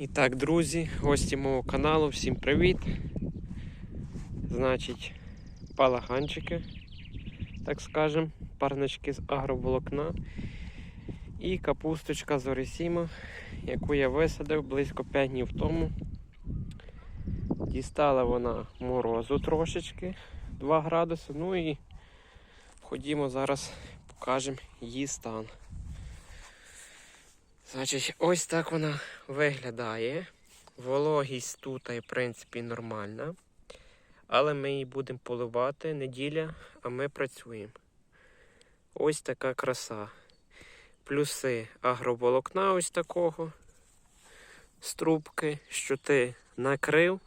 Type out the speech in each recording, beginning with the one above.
І так, друзі, гості мого каналу, всім привіт. Значить, балаганчики, так скажем, парнички з агроволокна і капусточка з Орисіма, яку я висадив близько 5 днів тому. Дістала вона морозу трошечки 2 градуси. Ну і ходімо зараз покажемо її стан. Значить, ось так вона виглядає. Вологість тут, в принципі, нормальна. Але ми її будемо поливати неділя, а ми працюємо. Ось така краса. Плюси агроволокна ось такого з трубки, що ти накрив,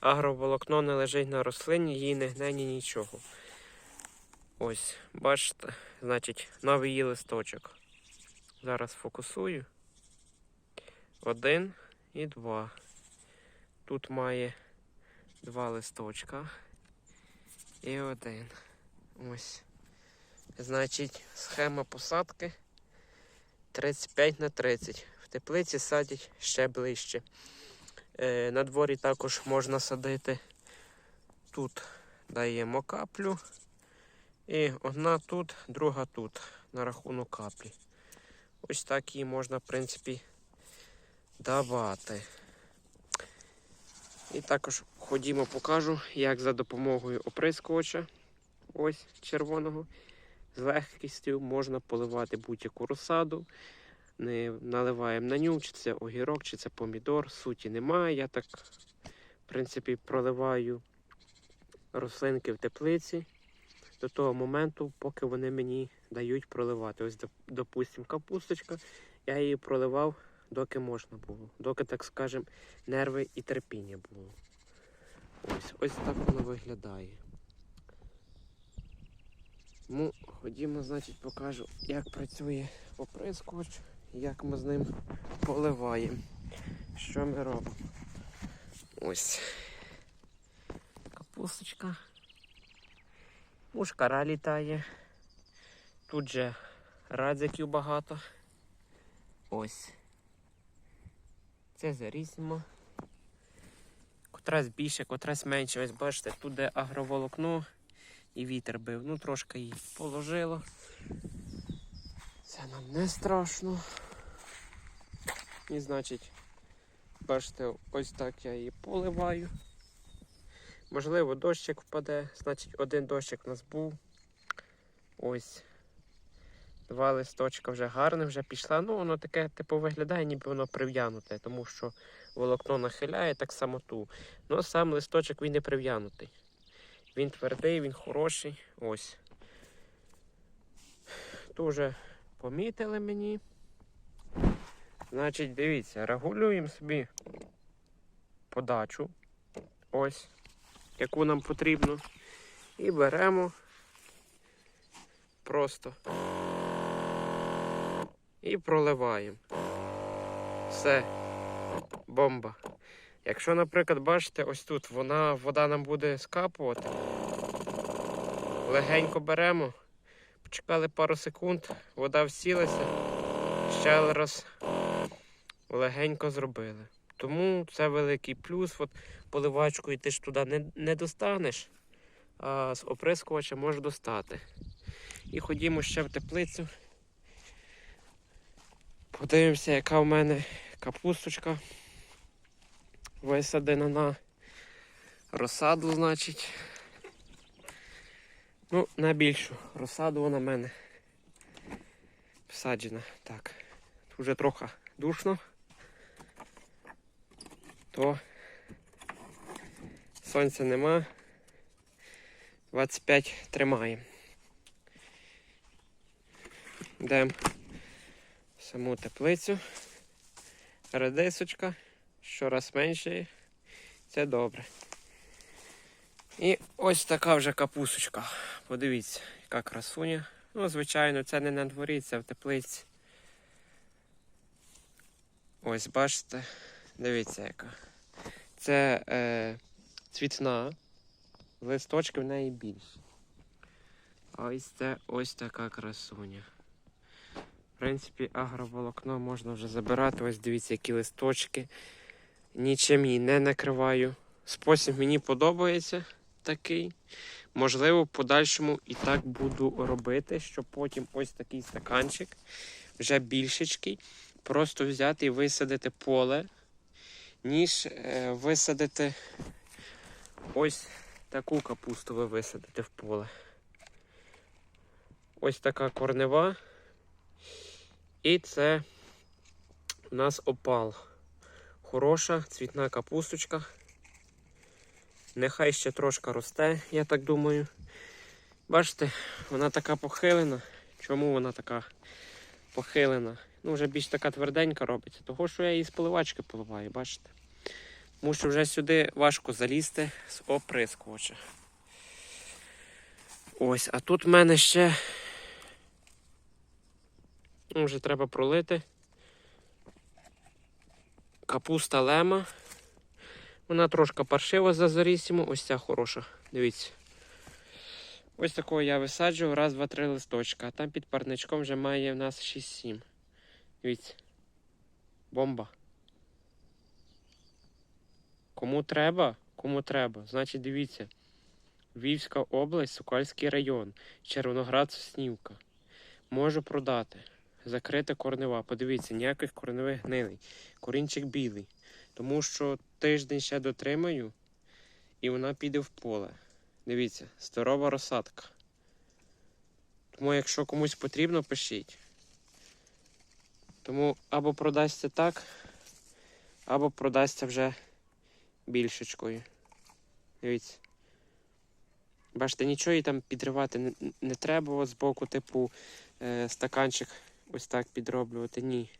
агроволокно не лежить на рослині, їй не гне ні нічого. Ось, бачите, значить, новий її листочок. Зараз фокусую. Один і два. Тут має два листочка. І один. Ось. Значить, схема посадки 35 на 30. В теплиці садять ще ближче. Е, на дворі також можна садити. Тут даємо каплю. І одна тут, друга тут, на рахунок каплі. Ось так її можна, в принципі, давати. І також ходімо, покажу, як за допомогою оприскувача, ось червоного, з легкістю можна поливати будь-яку розсаду. Не наливаємо на ню, чи це огірок, чи це помідор. Суті немає. Я так, в принципі, проливаю рослинки в теплиці до того моменту, поки вони мені дають проливати. Ось, доп- допустим, капусточка, я її проливав, доки можна було, доки, так скажем, нерви і терпіння було. Ось, ось так воно виглядає. Ну, ходімо, значить, покажу, як працює оприскувач, як ми з ним поливаємо. Що ми робимо? Ось. Капусточка. Мушкара літає. Тут же радзиків багато. Ось. Це зарісимо. Котрась більше, котрась менше. Ось бачите, тут де агроволокно і вітер бив. Ну, трошки її положило. Це нам не страшно. І значить, бачите, ось так я її поливаю. Можливо, дощик впаде. Значить, один дощик у нас був. Ось. Два листочка вже гарне, вже пішла. Ну, воно таке, типу, виглядає, ніби воно прив'януте, тому що волокно нахиляє так само ту. Ну, сам листочок він не прив'янутий. Він твердий, він хороший. Ось. Дуже помітили мені. Значить, дивіться, регулюємо собі подачу. Ось яку нам потрібно. І беремо просто і проливаємо. Все, бомба. Якщо, наприклад, бачите, ось тут вона, вода нам буде скапувати, легенько беремо, почекали пару секунд, вода всілася, ще раз легенько зробили. Тому це великий плюс. От поливачкою ти ж туди не, не достанеш, а з оприскувача можеш достати. І ходімо ще в теплицю. Подивимося, яка в мене капусточка висадена на розсаду, значить. Ну, на більшу розсаду вона в мене всаджена. Так, вже трохи душно. То сонця нема. 25 тримаємо. Йдемо саму теплицю. Редисочка. Щораз менше. Це добре. І ось така вже капусочка. Подивіться, яка красуня. Ну, звичайно, це не на дворі, це в теплиці. Ось, бачите, дивіться яка. Це е, цвітна, листочки в неї більші. А ось це ось така красуня. В принципі, агроволокно можна вже забирати. Ось дивіться, які листочки. Нічим її не накриваю. Спосіб мені подобається такий. Можливо, в подальшому і так буду робити, щоб потім ось такий стаканчик, вже більшечкий, просто взяти і висадити поле, ніж е, висадити ось таку капусту ви висадите в поле. Ось така корнева. І це у нас опал. Хороша цвітна капусточка. Нехай ще трошки росте, я так думаю. Бачите, вона така похилена. Чому вона така похилена? Ну, вже більш така тверденька робиться, того що я її з поливачки поливаю, бачите? Тому що вже сюди важко залізти з оприскувача. Ось, а тут в мене ще ну, вже треба пролити. Капуста лема. Вона трошки паршива за зарісіму. Ось ця хороша. Дивіться. Ось такого я висаджую. Раз, два, три листочка. А там під парничком вже має в нас 6-7. Дивіться. Бомба. Кому треба? Кому треба. Значить, дивіться. Львівська область, Сокальський район, Червоноград Соснівка. Можу продати. Закрите корнева. Подивіться, ніяких корневих гнилей. Корінчик білий. Тому що тиждень ще дотримаю, і вона піде в поле. Дивіться, здорова розсадка. Тому, якщо комусь потрібно, пишіть. Тому або продасться так, або продасться вже більшечкою. Дивіться. Бачите, нічого їй там підривати не, треба з боку, типу е, стаканчик ось так підроблювати. Ні.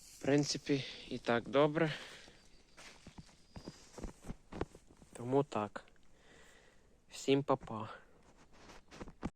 В принципі, і так добре. Тому так. Всім па-па.